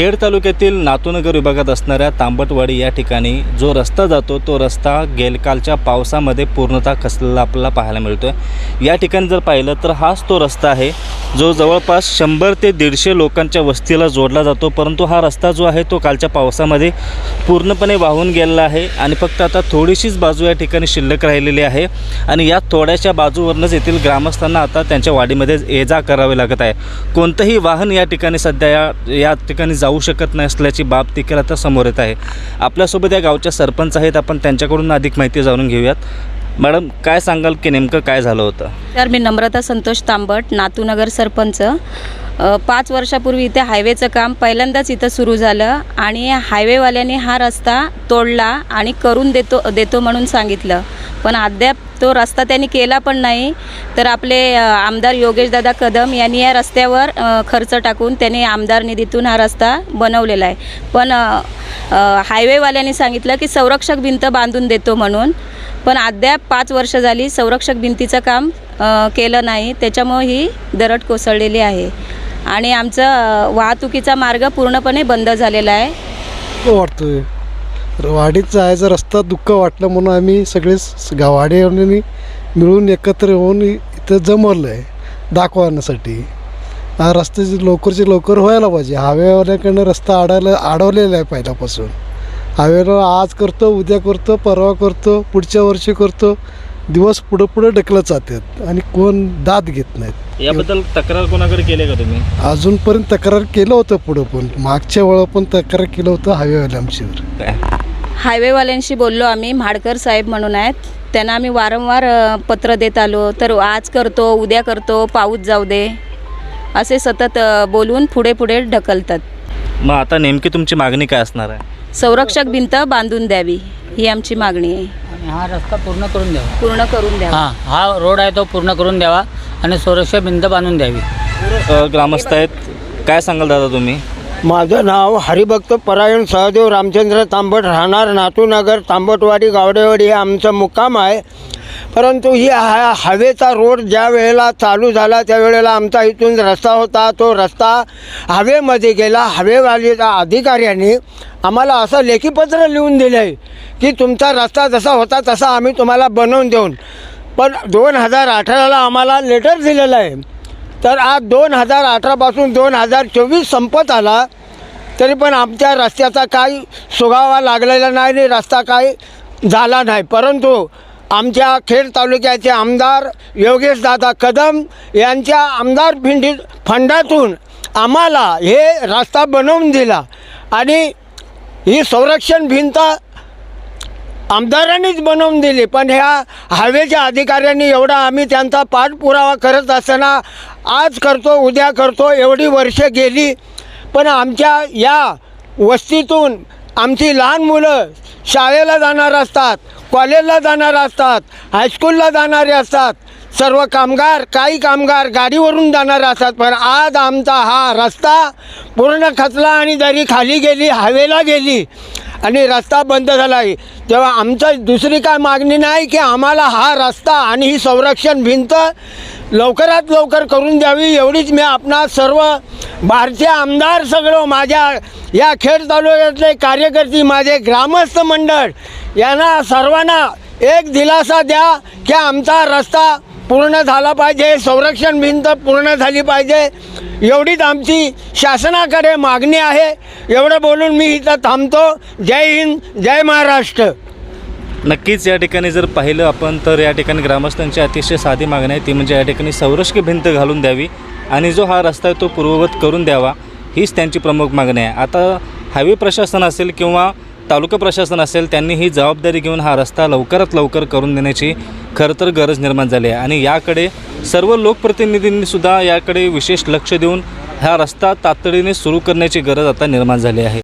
खेड तालुक्यातील नातूनगर विभागात असणाऱ्या तांबटवाडी या ठिकाणी जो रस्ता जातो तो रस्ता गेलकालच्या पावसामध्ये पूर्णतः खचलेला आपल्याला पाहायला मिळतो आहे या ठिकाणी जर पाहिलं तर हाच तो रस्ता आहे जो जवळपास शंभर ते दीडशे लोकांच्या वस्तीला जोडला जातो परंतु हा रस्ता जो आहे तो कालच्या पावसामध्ये पूर्णपणे वाहून गेलेला आहे आणि फक्त आता थोडीशीच बाजू या ठिकाणी शिल्लक राहिलेली आहे आणि या थोड्याशा बाजूवरूनच येथील ग्रामस्थांना आता त्यांच्या वाडीमध्ये ये जा करावी लागत आहे. कोणतंही वाहन या ठिकाणी सध्या या या ठिकाणी जाऊ जाऊ शकत नाही असल्याची बाब देखील आता समोर येत आहे. आपल्यासोबत या गावच्या सरपंच आहेत. आपण त्यांच्याकडून अधिक माहिती जाणून घेऊयात. मॅडम काय सांगाल की नेमकं काय झालं होतं? तर मी नम्रता संतोष तांबट नातूनगर सरपंच. अ, पाच वर्षापूर्वी इथे हायवेचं काम पहिल्यांदाच इथं सुरू झालं आणि हायवेवाल्याने हा रस्ता तोडला आणि करून देतो देतो म्हणून सांगितलं. पण अद्याप तो रस्ता त्यांनी केला पण नाही. तर आपले आमदार योगेशदादा कदम यांनी या रस्त्यावर खर्च टाकून त्यांनी आमदार निधीतून हा रस्ता बनवलेला आहे. पण हायवेवाल्यांनी सांगितलं की संरक्षक भिंत बांधून देतो म्हणून. पण अद्याप पाच वर्ष झाली संरक्षक भिंतीचं काम केलं नाही. त्याच्यामुळं ही दरड कोसळलेली आहे. आणि आमचं वाहतुकीचा मार्ग पूर्णपणे बंद झालेला आहे. वाटतं वाडीत जायचा रस्ता दुःख वाटलं म्हणून आम्ही सगळे स- गावाड्यानी मिळून एकत्र होऊन इ- इथं जमवलं आहे दाखवण्यासाठी. हा रस्त्याची लवकरची लवकर व्हायला पाहिजे. हायवेवाल्याकडनं रस्ता अडायला अडवलेला आहे पहिल्यापासून. हायवेला आज करतो उद्या करतो परवा करतो पुढच्या वर्षी करतो. दिवस पुढं पुढं ढकलत जातात आणि कोण दाद घेत नाहीत. याबद्दल तक्रार कोणाकडे केली का तुम्ही? अजूनपर्यंत तक्रार केलं होतं पुढं पण. मागच्या वेळा पण तक्रार केलं होतं हायवेवाल्यांशीवर काय? हायवेवाल्यांशी बोललो आम्ही म्हाडकर साहेब म्हणून आहेत. त्यांना आम्ही वारंवार पत्र देत आलो तर आज करतो उद्या करतो पाऊस जाऊ दे असे सतत बोलून पुढे पुढे ढकलतात. मग आता नेमकी तुमची मागणी काय असणार आहे? संरक्षक भिंत बांधून द्यावी ही आमची मागणी आहे. हा रस्ता पूर्ण करून द्यावा. पूर्ण करून द्यावा. हा हा रोड आहे तो पूर्ण करून द्यावा आणि सुरक्षा भिंत बांधून द्यावी. ग्रामस्थ आहेत. काय सांगाल दादा तुम्ही? माझं नाव हरिभक्त परायण सहदेव रामचंद्र तांबट राहणार नातूनगर तांबटवाडी गावडेवाडी हे आमचं मुक्काम आहे. परंतु ही हा हवेचा रोड ज्या वेळेला चालू झाला त्यावेळेला आमचा इथून रस्ता होता. तो रस्ता हवेमध्ये गेला. हवेवालीच्या अधिकाऱ्यांनी आम्हाला असं लेखीपत्र लिहून दिलं आहे की तुमचा रस्ता जसा होता तसा आम्ही तुम्हाला बनवून देऊन. पण दोन हजार अठराला आम्हाला लेटर दिलेलं आहे. तर आज दोन हजार अठरापासून दोन हजार चोवीस संपत आला तरी पण आमच्या रस्त्याचा काही सुगावा लागलेला नाही आणि रस्ता काही झाला नाही. परंतु आमच्या खेड तालुक्याचे आमदार योगेश दादा कदम यांच्या आमदार भिंडी फंडातून आम्हाला हे रस्ता बनवून दिला आणि ही संरक्षण भिंत आमदारांनीच बनवून दिली. पण ह्या हायवेच्या अधिकाऱ्यांनी एवढा आम्ही त्यांचा पाठपुरावा करत असताना आज करतो उद्या करतो एवढी वर्षे गेली पण आमच्या या वस्तीतून आमची लहान मुलं शाळेला जाणार असतात कॉलेजला जाणार असतात हायस्कूलला जाणारे असतात सर्व कामगार काही कामगार गाडीवरून जाणारे असतात पण आज आमचा हा रस्ता पूर्ण खचला आणि दरी खाली गेली हवेला गेली. आणि रस्ता बंद झाला आहे तेव्हा आमचं दुसरी काय मागणी नाही की आम्हाला हा रस्ता आणि ही संरक्षण भिंत लवकरात लवकर करून द्यावी एवढीच मी आपणा सर्व भारतीय आमदार सगळं माझ्या या खेड तालुक्यातले कार्यकर्ते माझे ग्रामस्थ मंडळ यांना सर्वांना एक दिलासा द्या की आमचा रस्ता पूर्ण झाला पाहिजे संरक्षण भिंत पूर्ण झाली पाहिजे. एवढीच आमची शासनाकडे मागणी आहे. एवढं बोलून मी इथं थांबतो. जय हिंद जय महाराष्ट्र. नक्कीच या ठिकाणी जर पाहिलं आपण तर या ठिकाणी ग्रामस्थांची अतिशय साधी मागणी आहे. ती म्हणजे या ठिकाणी संरक्षक भिंत घालून द्यावी आणि जो हा रस्ता आहे तो पूर्ववत करून द्यावा हीच त्यांची प्रमुख मागणी आहे. आता हायवे प्रशासन असेल किंवा तालुका प्रशासन असेल त्यांनी ही जबाबदारी घेऊन हा रस्ता लवकरात लवकर करून देण्याची खरं तर गरज निर्माण झाली आहे. आणि याकडे सर्व लोकप्रतिनिधींनी सुद्धा याकडे विशेष लक्ष देऊन हा रस्ता तातडीने सुरू करण्याची गरज आता निर्माण झाली आहे.